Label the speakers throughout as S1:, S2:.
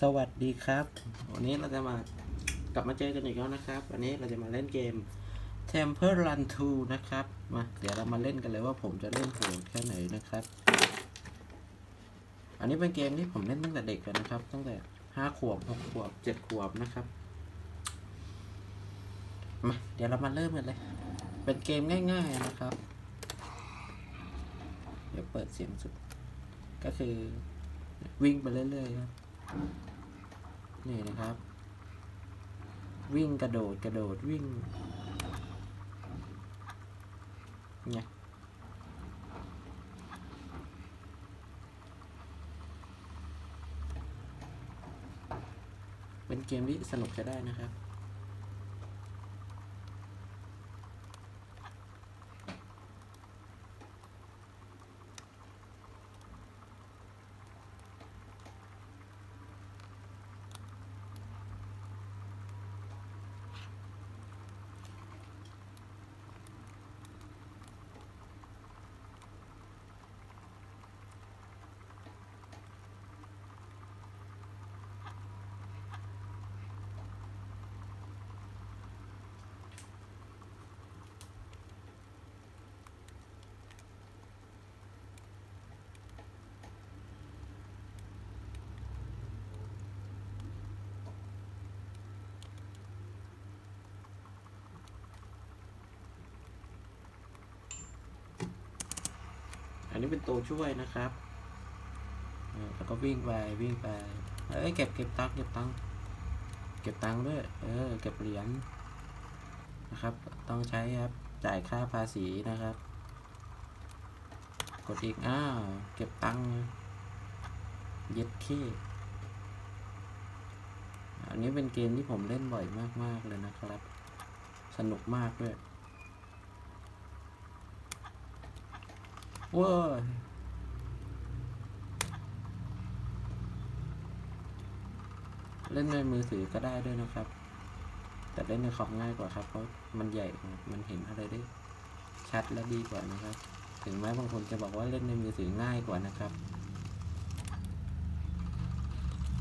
S1: สวัสดีครับ วันนี้เราจะมากลับมาเจอกันอีกแล้วนะครับ วันนี้เราจะมาเล่นเกม Temple Run 2 นะครับ มา เดี๋ยวเรามาเล่นกันเลยว่าผมจะเล่นโหดแค่ไหนนะครับ อันนี้เป็นเกมที่ผมเล่นตั้งแต่เด็กเลยนะครับ ตั้งแต่ห้าขวบหกขวบเจ็ดขวบนะครับ มา เดี๋ยวเรามาเริ่มกันเลย เป็นเกมง่าย ๆนะครับ เดี๋ยวเปิดเสียงสุด ก็คือวิ่งไปเรื่อยๆครับ นี่นะครับ วิ่งกระโดดกระโดดวิ่ง เนี่ยเป็นเกมที่สนุกจะได้นะครับ อันนี้เป็นตัวช่วยนะครับแล้วก็วิ่งไปวิ่งไป เอ้ยเก็บเก็บตังค์เก็บตังค์เก็บตังค์ด้วย เออเก็บเหรียญนะครับ ต้องใช้ครับ จ่ายค่าภาษีนะครับ กดอีก อ้าว เก็บตังค์เย็ดขี้อันนี้เป็นเกมที่ผมเล่นบ่อยมาก ๆ เลยนะครับ สนุกมากด้วย ว้ยเล่นในมือถือก็ได้ด้วยนะครับ แต่เล่นในคอมง่ายกว่าครับเพราะมันใหญ่มันเห็นอะไรได้ชัดและดีกว่านะครับ ถึงแม้บางคนจะบอกว่าเล่นในมือถือง่ายกว่านะครับ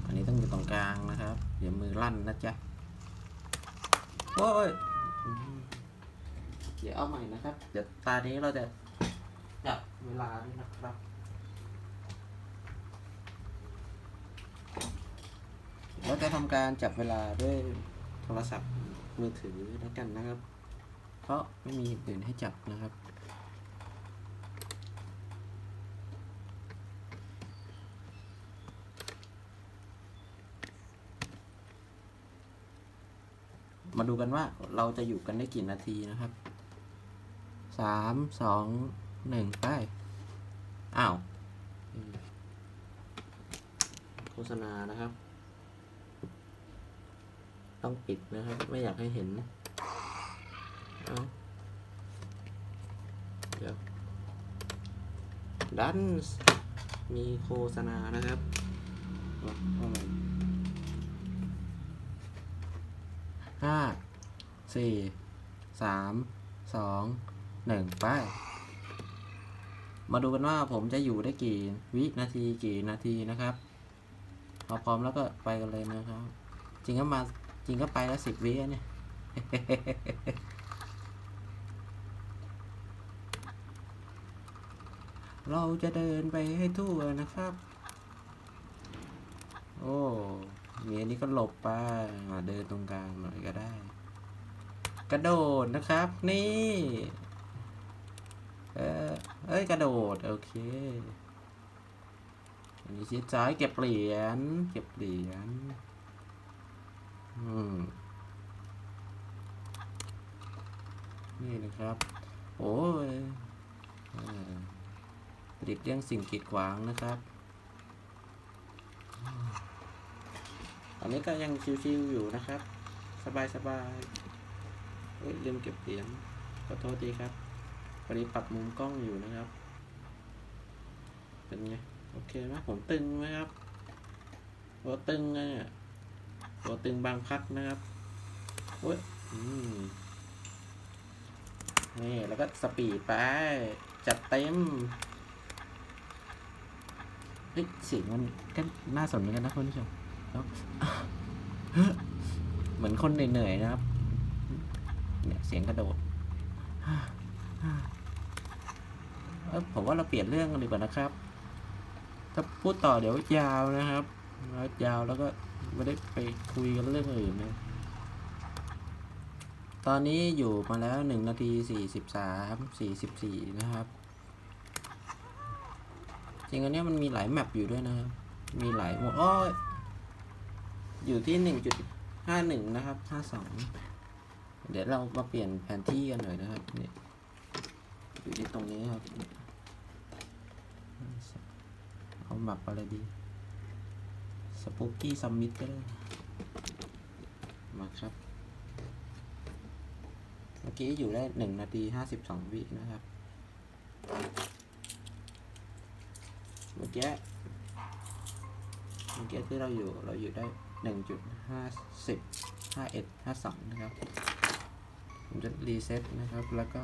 S1: อันนี้ต้องอยู่ตรงกลางนะครับอย่ามือลั่นนะจ๊ะโอ้ยอืมเดี๋ยวเอาใหม่นะครับ เดี๋ยวตานี้เราจะ จับเวลาด้วยนะครับ เราจะทำการจับเวลาด้วยโทรศัพท์มือถือแล้วกันนะครับ เพราะไม่มีอย่างอื่นให้จับนะครับ มาดูกันว่าเราจะอยู่กันได้กี่นาทีนะครับสามสอง หนึ่งไป อ้าวอืมโฆษณานะครับ ต้องปิดนะครับ ไม่อยากให้เห็นเอาเดี๋ยว ดันส์มีโฆษณานะครับเอาเอาใหม่ห้าสี่สามสองหนึ่งไป มาดูกันว่าผมจะอยู่ได้กี่วินาทีกี่นาทีนะครับพอพร้อมแล้วก็ไปกันเลยนะครับ จริงก็มาจริงก็ไปแล้วสิบวิเนี่ยเราจะเดินไปให้ทั่วนะครับ โอ้มีอันนี้ก็หลบไปเดินตรงกลางหน่อยก็ได้ กระโดดนะครับ นี่ เอ้ย กระโดด โอเคอันนี้ชิดซ้ายเก็บเหรียญ เก็บเหรียญ อืม นี่นะครับ โอ้ยอ่าหลีกเลี่ยงสิ่งกีดขวางนะครับ อันนี้ก็ยังชิวๆอยู่นะครับ สบายๆเอ้ยลืมเก็บเหรียญขอโทษทีครับ วันนี้ปรับมุมกล้องอยู่นะครับ เป็นไง โอเคไหมผมตึงไหมครับหัวตึงอะเนี่ยหัวตึงบางพัดนะครับโอ้ยนี่แล้วก็สปีดไป จัดเต็มเฮ้ยเสียงมันก็น่าสนเหมือนกันนะคุณผู้ชมเหมือนคนเหนื่อยๆนะครับ เนี่ยเสียงกระโดด ผมว่าเราเปลี่ยนเรื่องกันดีกว่านะครับ ถ้าพูดต่อเดี๋ยวยาวนะครับแล้วยาวแล้วก็ไม่ได้ไปคุยกันเรื่องอื่นนะตอนนี้อยู่มาแล้วหนึ่งนาทีสี่สิบสามสี่สิบสี่นะครับ จริงอันเนี้ยมันมีหลายแมปอยู่ด้วยนะครับ มีหลายหมดอ้อยอยู่ที่หนึ่งจุดห้าหนึ่งนะครับห้าสองเดี๋ยวเรามาเปลี่ยนแผนที่กันหน่อยนะครับเนี่ย อยู่ที่ตรงนี้ครับเอาแมปอะไรดีสปุกกี้ซัมมิตก็ได้มาครับ เมื่อกี้อยู่ได้หนึ่งนาทีห้าสิบสองวินะครับ เมื่อกี้เมื่อกี้ที่เราอยู่เราอยู่ได้หนึ่งจุดห้าสิบห้าเอ็ดห้าสองนะครับ ผมจะรีเซ็ตนะครับแล้วก็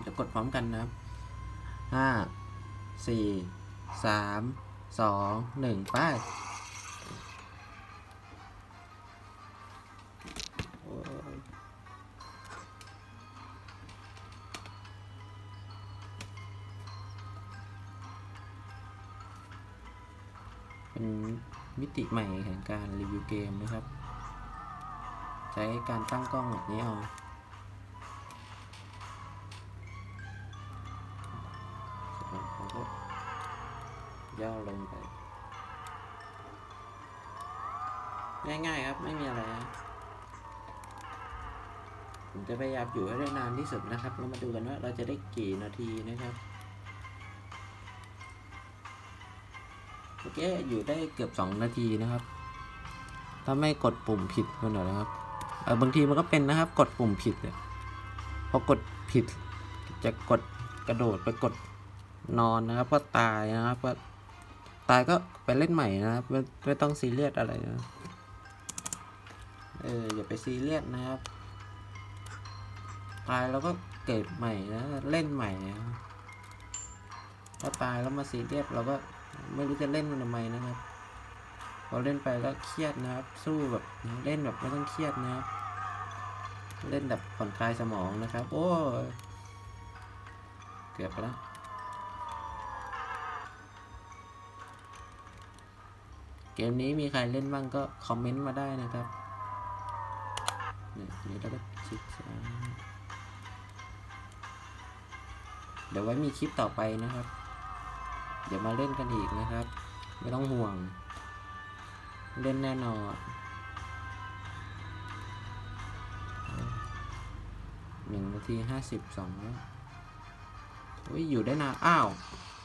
S1: เดี๋ยวกดพร้อมกันนะครับห้าสี่สามสองหนึ่งไปโอ้ยเป็นมิติใหม่แห่งการรีวิวเกมนะครับ ใช้การตั้งกล้องแบบนี้เอา ย่อลงไป ง่ายๆครับไม่มีอะไรนะผมจะพยายามอยู่ให้ได้นานที่สุดนะครับ เรามาดูกันว่าเราจะได้กี่นาทีนะครับเมื่อกี้อยู่ได้เกือบสองนาทีนะครับ ถ้าไม่กดปุ่มผิดกันหน่อยนะครับเออบางทีมันก็เป็นนะครับ กดปุ่มผิดเนี่ยพอกดผิดจะกดกระโดดไปกดนอนนะครับ ก็ตายนะครับก็ ตายก็ไปเล่นใหม่นะครับไม่ไม่ต้องซีเรียสอะไรนะเอออย่าไปซีเรียสนะครับ ตายแล้วก็เกิดใหม่นะเล่นใหม่นะถ้าตายแล้วมาซีเรียสเราก็ไม่รู้จะเล่นมันทำไมนะครับพอเล่นไปแล้วเครียดนะครับ สู้แบบเล่นแบบไม่ต้องเครียดนะครับเล่นแบบผ่อนคลายสมองนะครับ โอ้ เกือบแล้ว เกมนี้มีใครเล่นบ้างก็คอมเมนต์มาได้นะครับเนี่ยนี่เราก็คลิกซ้ายเดี๋ยวไว้มีคลิปต่อไปนะครับ เดี๋ยวมาเล่นกันอีกนะครับ ไม่ต้องห่วง เล่นแน่นอนหนึ่งนาทีห้าสิบสองแล้วเฮ้ยอยู่ได้นาน อ้าว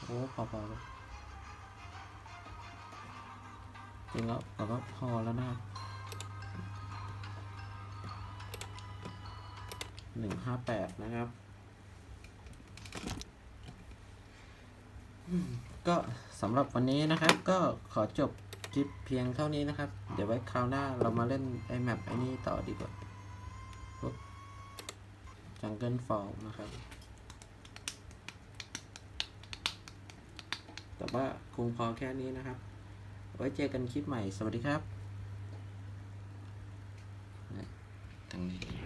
S1: โอ้พอพ จริงแล้วเราก็พอแล้วนะหนึ่งห้าแปดนะครับ ก็สำหรับวันนี้นะครับ ก็ขอจบคลิปเพียงเท่านี้นะครับ เดี๋ยวไว้คราวหน้าเรามาเล่นไอแมปไอนี่ต่อดีกว่าจังเกิลฟอลนะครับ แต่ว่าคงพอแค่นี้นะครับ ว้เจอกันคลิปใหม่ สวัสดีครับทางนี้